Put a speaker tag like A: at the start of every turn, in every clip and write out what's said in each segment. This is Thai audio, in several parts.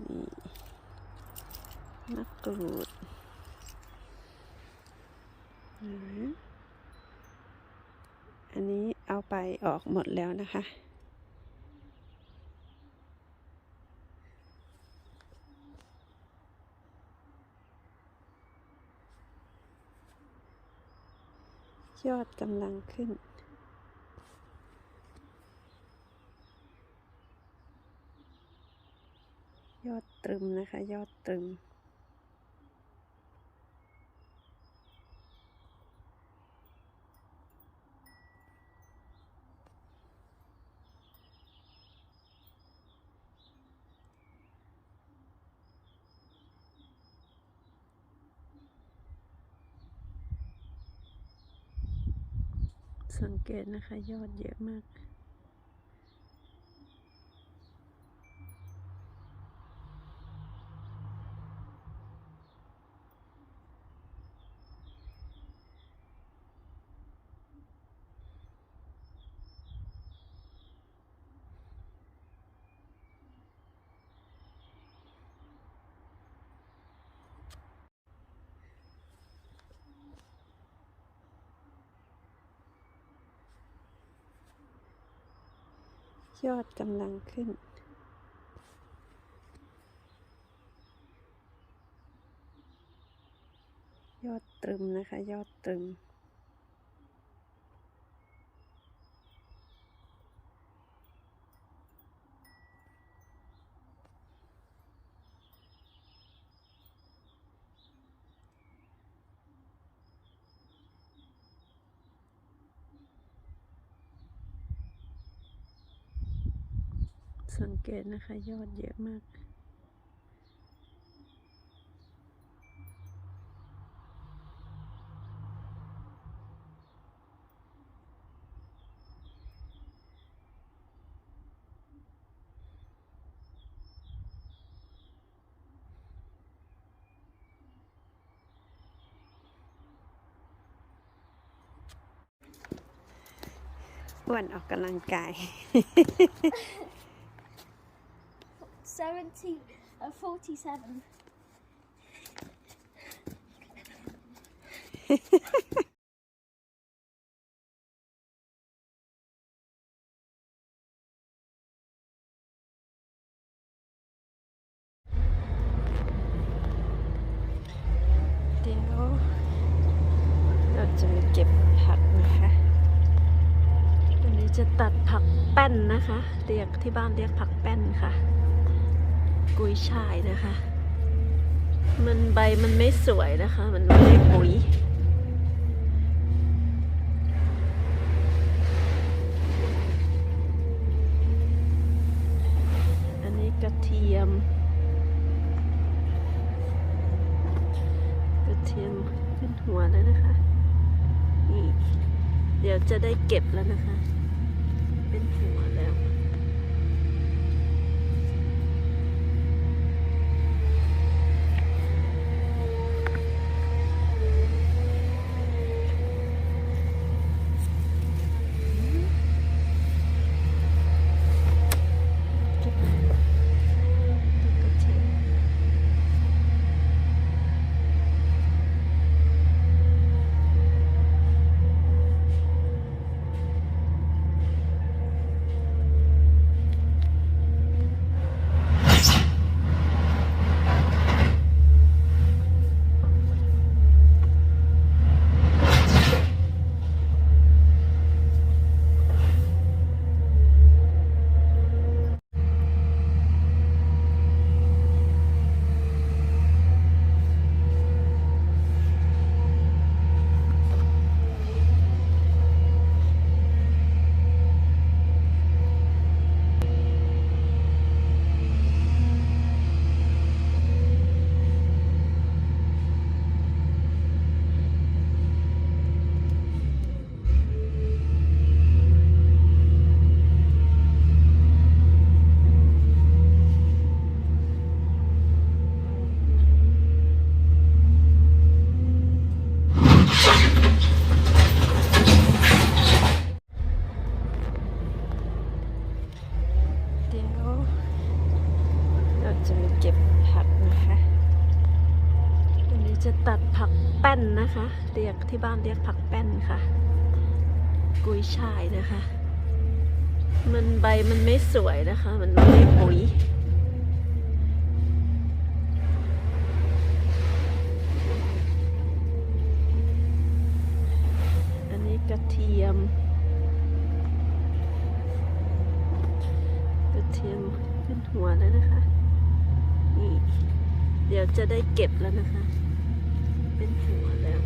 A: นี่มะกรูดอืมอันนี้เอาไปออกหมดแล้วนะคะยอดกำลังขึ้น ยอดตรึมนะคะ ยอดตรึม สังเกตนะคะ ยอดเยอะมาก ยอดกำลังขึ้น ยอดตรึมนะคะ ยอดตรึม สังเกตนะคะ ยอดเยอะมากอ้วนออกกำลังกาย
B: Seventy and forty-seven.
A: Deal. เดี๋ยวเราจะมาเก็บผักนะคะวันนี้จะตัดผักแป้นนะคะ เรียกที่บ้านเรียกผักแป้นค่ะ กุยช่ายนะคะ มันใบมันไม่สวยนะคะ มันไม่ได้ปุ๋ยอันนี้กระเทียม กระเทียมขึ้นหัวแล้วนะคะ นี่ เดี๋ยวจะได้เก็บแล้วนะคะ ที่บ้านเรียกผักแป้นค่ะ กุยช่ายนะคะ มันใบมันไม่สวยนะคะ มันไม่ได้ปุ๋ยอันนี้กระเทียม กระเทียมขึ้นหัวแล้วนะคะ นี่ เดี๋ยวจะได้เก็บแล้วนะคะ เป็นหัวแล้ว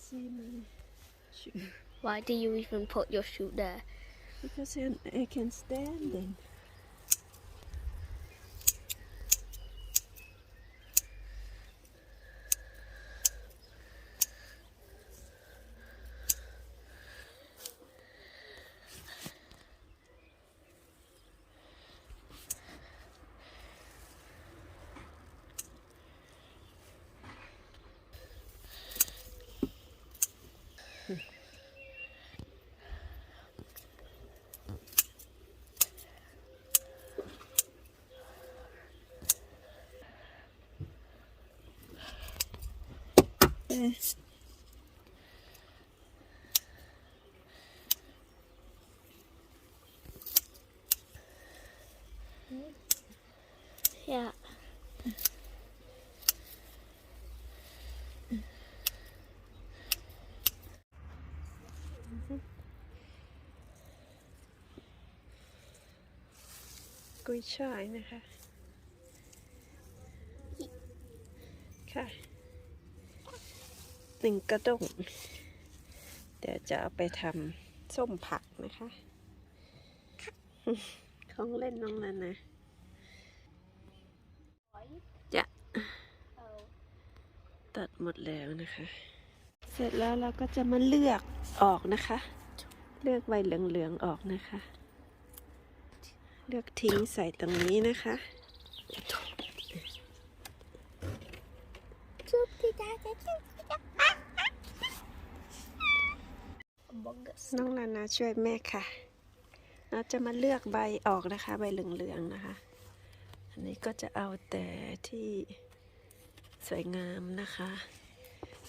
A: see my shoe
B: Why do you even put your shoe there?
A: because I can stand then.
B: Yeah.
A: กุยช่ายนะคะ ค่ะ หนึ่งกระด้งเดี๋ยวจะเอาไปทำส้มผักนะคะ ของเล่นน้องนันนะจะ
B: Oh.
A: ตัดหมดแล้วนะคะ เสร็จแล้วเราก็จะมาเลือกออกนะคะ เลือกใบเหลืองๆออกนะคะ เลือกทิ้งใส่ตรงนี้นะคะ
B: Bogus.
A: น้องนานาช่วยแม่ค่ะ เราจะมาเลือกใบออกนะคะ ใบเหลืองๆนะคะ อันนี้ก็จะเอาแต่ที่สวยงามนะคะ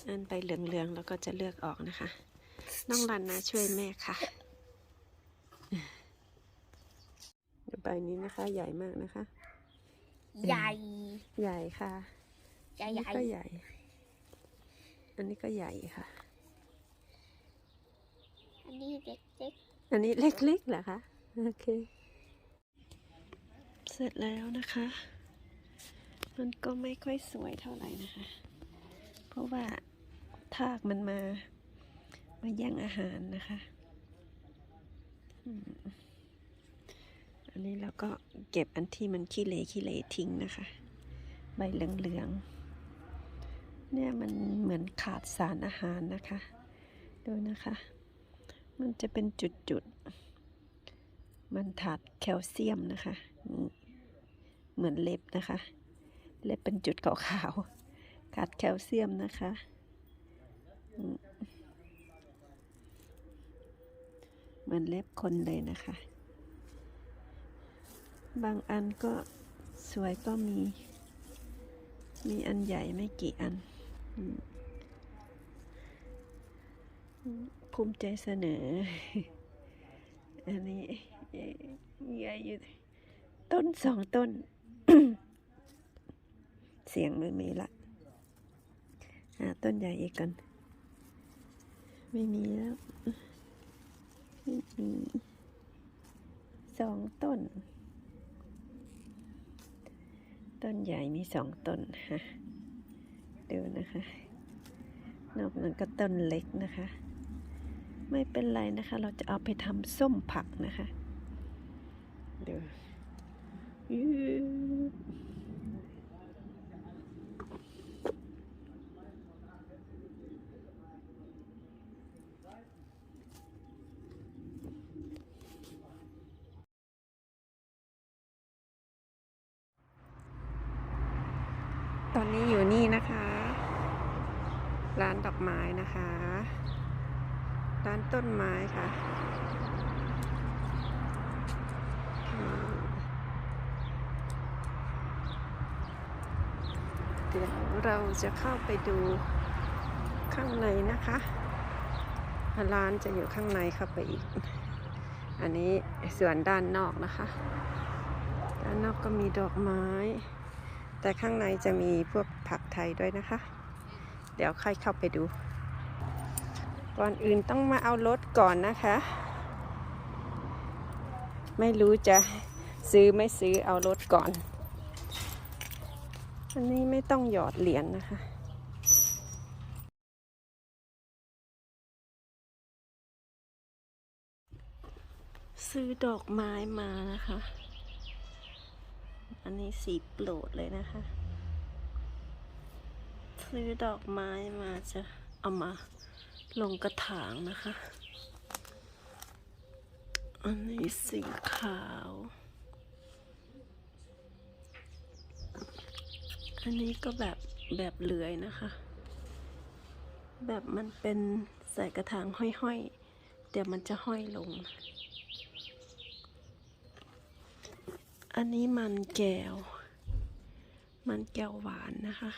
A: อันใบเหลืองๆเราก็จะเลือกออกนะคะ น้องลันนาช่วยแม่ค่ะ ใบนี้นะคะ ใหญ่มากนะคะ
B: Yay.
A: ใหญ่ค่ะอัน
B: Yay,
A: นี้ก็
B: yay.
A: ใหญ่ อันนี้ก็ใหญ่ค่ะ
B: อันนี้เด็ก
A: อันนี้เล็กๆเหรอคะ โอเค เสร็จแล้วนะคะ มันก็ไม่ค่อยสวยเท่าไหร่นะคะ เพราะว่าทากมันมา มาแย่งอาหารนะคะอืมอันนี้เราก็เก็บอันที่มันขี้เหร่ขี้เหร่ทิ้งนะคะ ใบเหลืองๆ เนี่ยมันเหมือนขาดสารอาหารนะคะ ดูนะคะ มันจะเป็นจุดๆ มันขาดแคลเซียมนะคะ เหมือนเล็บนะคะ เล็บเป็นจุดขาวๆขาดแคลเซียมนะคะเหมือนเล็บคนเลยนะคะ บางอันก็สวยก็มี มีอันใหญ่ไม่กี่อันอ ภูมิใจเสนอ อันนี้ใหญ่อยู่ต้นสองต้น เสียงไม่มีละหาต้นใหญ่อีกก่อนไม่มีแล้วไม่มีสองต้น ต้นใหญ่มีสองต้นฮะดูนะคะ นอกนั้นก็ต้นเล็กนะคะ ไม่เป็นไรนะคะ เราจะเอาไปทำส้มผักนะคะ เดี๋ยวยืดตอนนี้อยู่นี่นะคะ ร้านดอกไม้นะคะ ร้าน ต้นไม้ค่ะเดี๋ยวเราจะเข้าไปดูข้างในนะคะร้านจะอยู่ข้างในเข้าไปอีก อันนี้ส่วนด้านนอกนะคะ ด้านนอกก็มีดอกไม้ แต่ข้างในจะมีพวกผักไทยด้วยนะคะ เดี๋ยวค่อยเข้าไปดู ก่อนอื่นต้องมาเอารถก่อนนะคะ ไม่รู้จะซื้อไม่ซื้อเอารถก่อน อันนี้ไม่ต้องหยอดเหรียญนะคะซื้อดอกไม้มานะคะ อันนี้สีโปรดเลยนะคะ ซื้อดอกไม้มาจะเอามา ลงกระถางนะคะ อันนี้สีขาว อันนี้ก็แบบแบบเลื้อยนะคะ แบบมันเป็นใส่กระถางห้อยๆ เดี๋ยวมันจะห้อยลง อันนี้มันแก้ว มันแก้วหวานนะคะ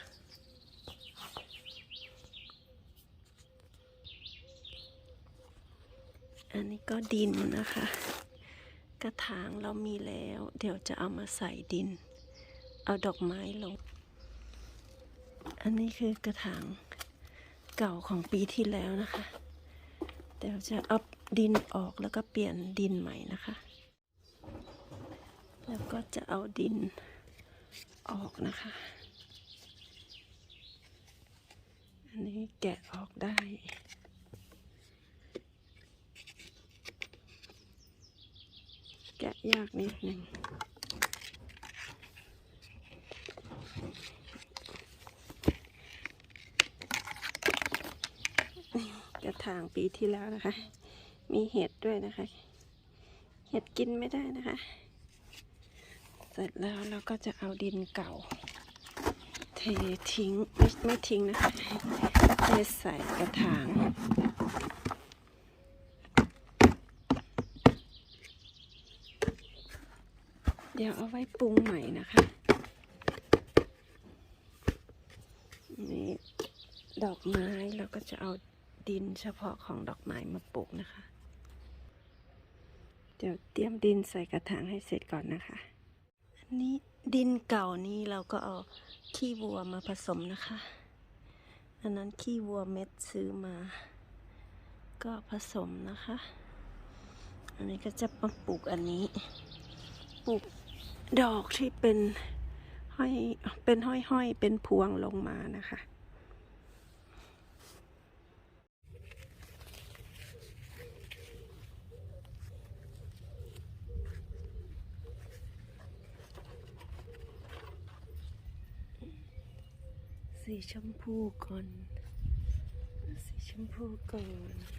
A: อันนี้ก็ดินนะคะ กระถางเรามีแล้ว เดี๋ยวจะเอามาใส่ดิน เอาดอกไม้ลง อันนี้คือกระถางเก่าของปีที่แล้วนะคะ เดี๋ยวจะเอาดินออกแล้วก็เปลี่ยนดินใหม่นะคะ แล้วก็จะเอาดินออกนะคะ อันนี้แกะออกได้ แกะยากนิดหนึ่งกระถางปีที่แล้วนะคะ มีเห็ดด้วยนะคะ เห็ดกินไม่ได้นะคะ เสร็จแล้วเราก็จะเอาดินเก่า เททิ้งไม่ไม่ทิ้งนะคะ เทใส่กระถาง ดี๋ยวเอาไว้ปรุงใหม่นะคะ นี่ดอกไม้เราก็จะเอาดินเฉพาะของดอกไม้มาปลูกนะคะ เดี๋ยวเตรียมดินใส่กระถางให้เสร็จก่อนนะคะ อันนี้ดินเก่านี้เราก็เอาขี้วัวมาผสมนะคะ อันนั้นขี้วัวเม็ดซื้อมา ก็ผสมนะคะ อันนี้ก็จะมาปลูกอันนี้ ปลูก ดอกที่เป็นห้อยเป็นห้อยๆเป็นพวงลงมานะคะ สีชมพูก่อน สีชมพูก่อน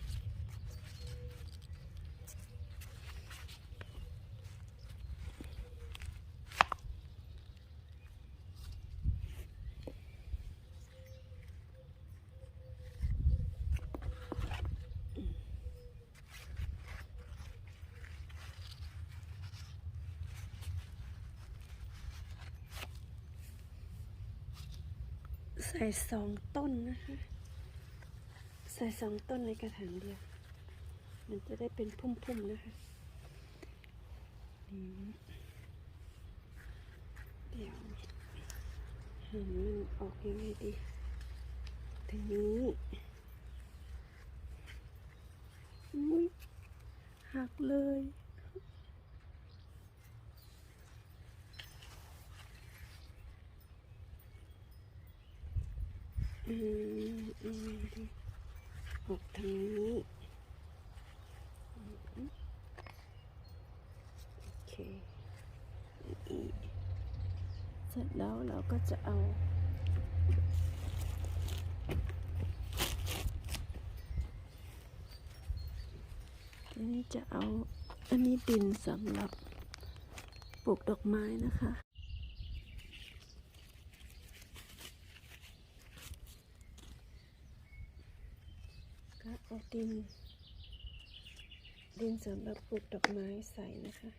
A: ใส่สองต้นนะคะ ใส่สองต้นในกระถางเดียว มันจะได้เป็นพุ่มๆนะคะนี่เดี๋ยวหันมันออกยังไงดีทีนี้อุ้ยหักเลย อืมอืมดีออกทางนี้โอเคเสร็จแล้วเราก็จะเอาทีนี้จะเอาอันนี้ดินสำหรับปลูกดอกไม้นะคะ ก็เอา ดิน ดินสำหรับปลูกดอกไม้ใส่นะคะ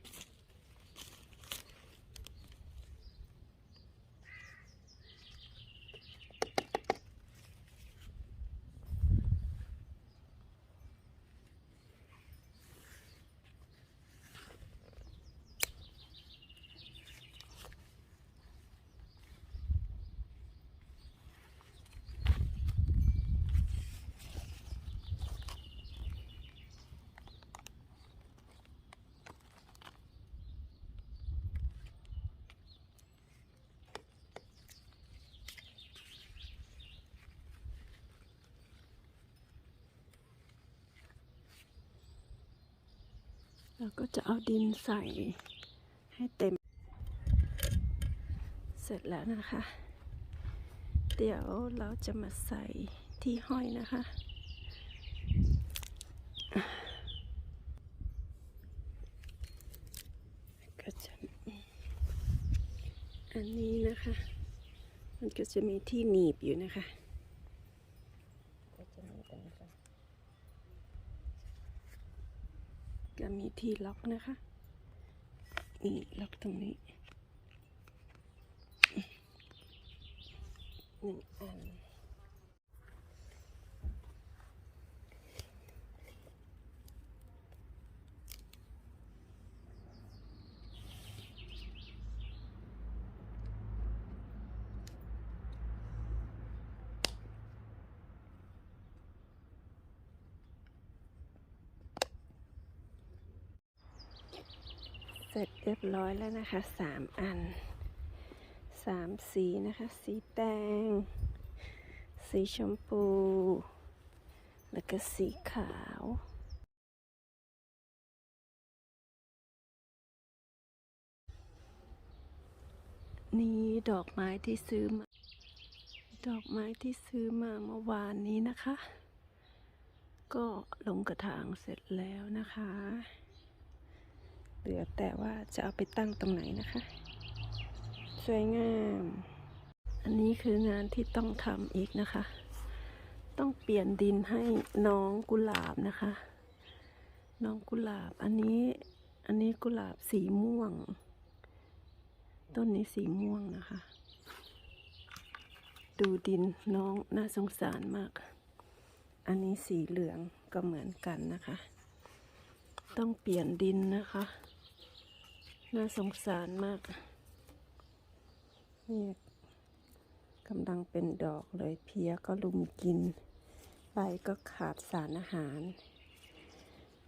A: เราก็จะเอาดินใส่ให้เต็ม เสร็จแล้วนะคะ เดี๋ยวเราจะมาใส่ที่ห้อยนะคะ ก็จะอันนี้นะคะ มันก็จะมีที่หนีบอยู่นะคะ ก็จะมีตรงนี้ค่ะ ก็มี ที่ล็อกนะคะ นี่ล็อกตรงนี้หนึ่งอัน เรียบร้อยแล้วนะคะสามอันสามสีนะคะ สีแดง สีชมพู แล้วก็สีขาวนี่ดอกไม้ที่ซื้อมา ดอกไม้ที่ซื้อมาเมื่อวานนี้นะคะ ก็ลงกระถางเสร็จแล้วนะคะ เหลือแต่ว่าจะเอาไปตั้งตรงไหนนะคะ สวยงาม อันนี้คืองานที่ต้องทำอีกนะคะ ต้องเปลี่ยนดินให้น้องกุหลาบนะคะ น้องกุหลาบ อันนี้ อันนี้กุหลาบสีม่วง ต้นนี้สีม่วงนะคะ ดูดินน้องน่าสงสารมาก อันนี้สีเหลืองก็เหมือนกันนะคะต้องเปลี่ยนดินนะคะ น่าสงสารมากเนี่ยกำลังเป็นดอกเลยเพียก็ลุมกิน ใบก็ขาดสารอาหาร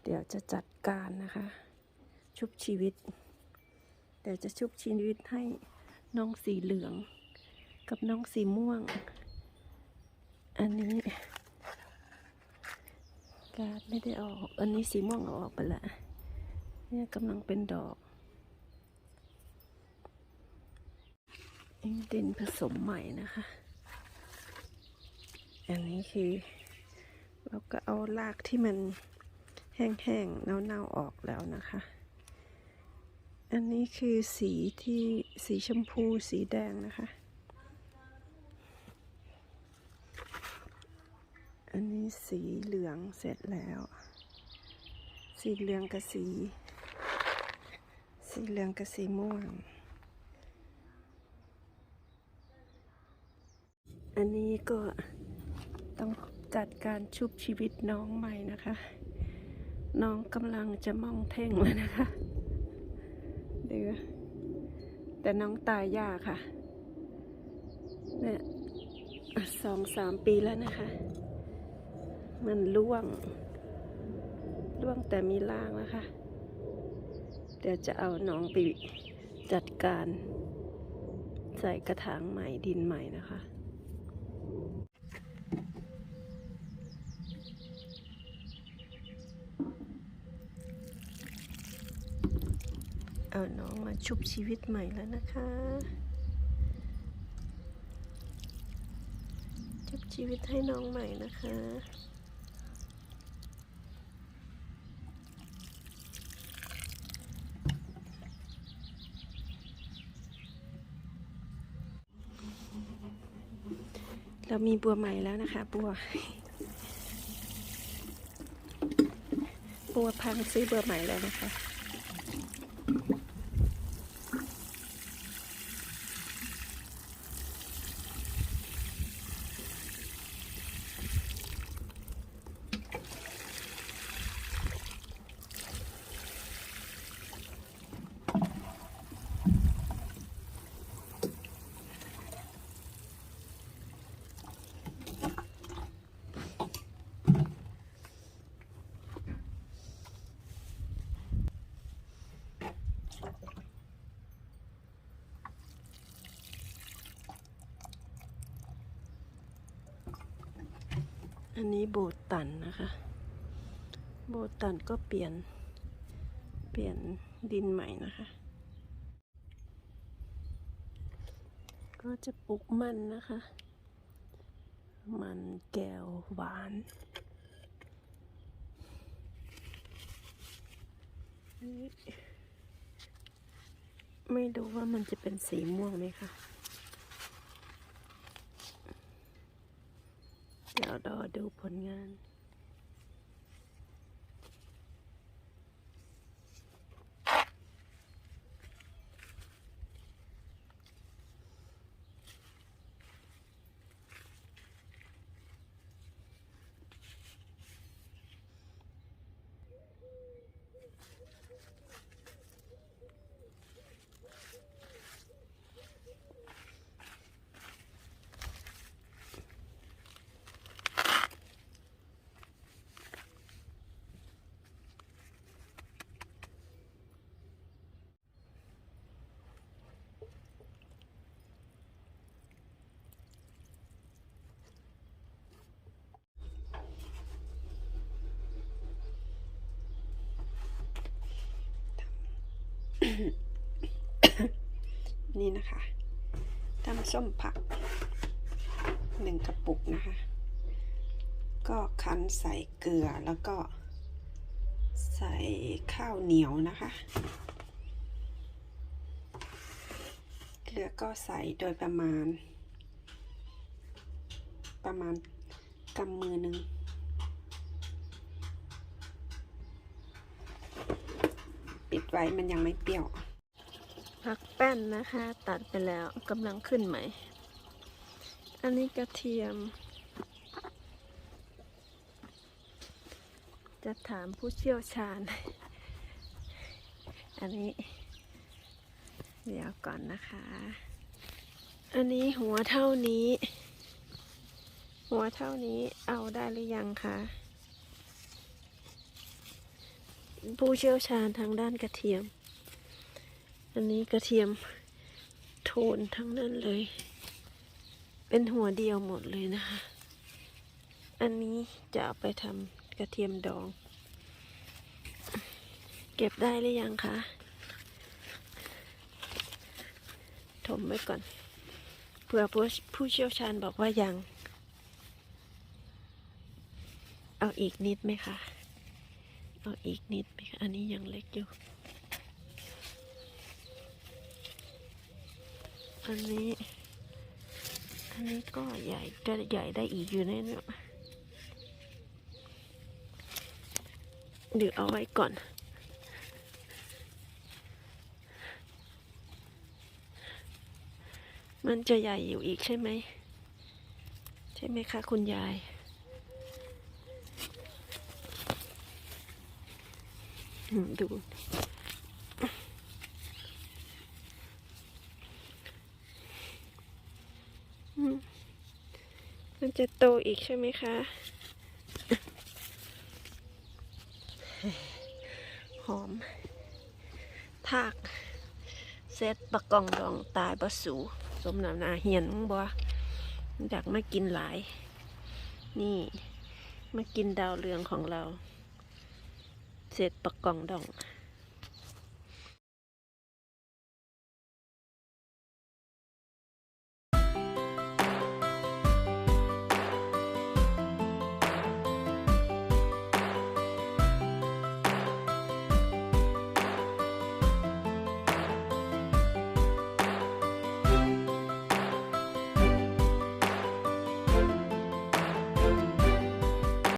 A: เดี๋ยวจะจัดการนะคะ ชุบชีวิต เดี๋ยวจะชุบชีวิตให้น้องสีเหลือง กับน้องสีม่วง อันนี้ การดไม่ได้ออก อันนี้สีม่วงเอาออกไปละเนี่ยกำลังเป็นดอก นี่ดินผสมใหม่นะคะ อันนี้คือ เราก็เอารากที่มันแห้งๆเน่าๆออกแล้วนะคะ อันนี้คือสีที่สีชมพูสีแดงนะคะ อันนี้สีเหลืองเสร็จแล้ว สีเหลืองกับสี สีเหลืองกับสีม่วง อันนี้ก็ต้องจัดการชุบชีวิตน้องใหม่นะคะ น้องกำลังจะมองเท่งแล้วนะคะ เดือแต่น้องตายยากค่ะเนี่ยสองสามปีแล้วนะคะ มันล่วงล่วงแต่มีล่างนะคะ เดี๋ยวจะเอาน้องไปจัดการ ใส่กระถางใหม่ดินใหม่นะคะ เอาน้องมาชุบชีวิตใหม่แล้วนะคะ ชุบชีวิตให้น้องใหม่นะคะเรามีบัวใหม่แล้วนะคะ บัว บัวพังซื้อบัวใหม่แล้วนะคะ อันนี้โบตันนะคะ โบตันก็เปลี่ยน เปลี่ยนดินใหม่นะคะ ก็จะปลูกมันนะคะ มันแก้วหวานไม่รู้ว่ามันจะเป็นสีม่วงไหมคะ เดี๋ยวรอดูผลงาน นี่นะคะทำส้มผักหนึ่งกระปุกนะคะ ก็คั้นใส่เกลือแล้วก็ใส่ข้าวเหนียวนะคะ เกลือก็ใส่โดยประมาณ ประมาณกำมือหนึ่ง ปิด ไว้มันยังไม่เปรี้ยว ผักแป้นนะคะ ตัดไปแล้วกำลังขึ้นใหม่ อันนี้กระเทียม จะถามผู้เชี่ยวชาญ อันนี้ เดี๋ยวก่อนนะคะ อันนี้หัวเท่านี้ หัวเท่านี้เอาได้หรือยังคะ ผู้เชี่ยวชาญทางด้านกระเทียม อันนี้กระเทียมโทนทั้งนั้นเลย เป็นหัวเดียวหมดเลยนะคะ อันนี้จะเอาไปทำกระเทียมดอง เก็บได้หรือยังคะ ถมไว้ก่อน เผื่อผู้ผู้เชี่ยวชาญบอกว่ายัง เอาอีกนิดไหมคะ เอาอีกนิดไหมคะอันนี้ยังเล็กอยู่ อันนี้ อันนี้ก็ใหญ่จะใหญ่ได้อีกอยู่แน่เนี่ยเดี๋ยวเอาไว้ก่อน มันจะใหญ่อยู่อีกใช่ไหม ใช่ไหมคะคุณยาย อืม ดูมันจะโตอีกใช่ไหมคะ หอม ทาก เซตปะกองดองตายบะสู สมน้ำนาเหียนมึงบ่อยากมากินหลาย นี่ มากินดาวเรืองของเรา เสร็จปะกองดอง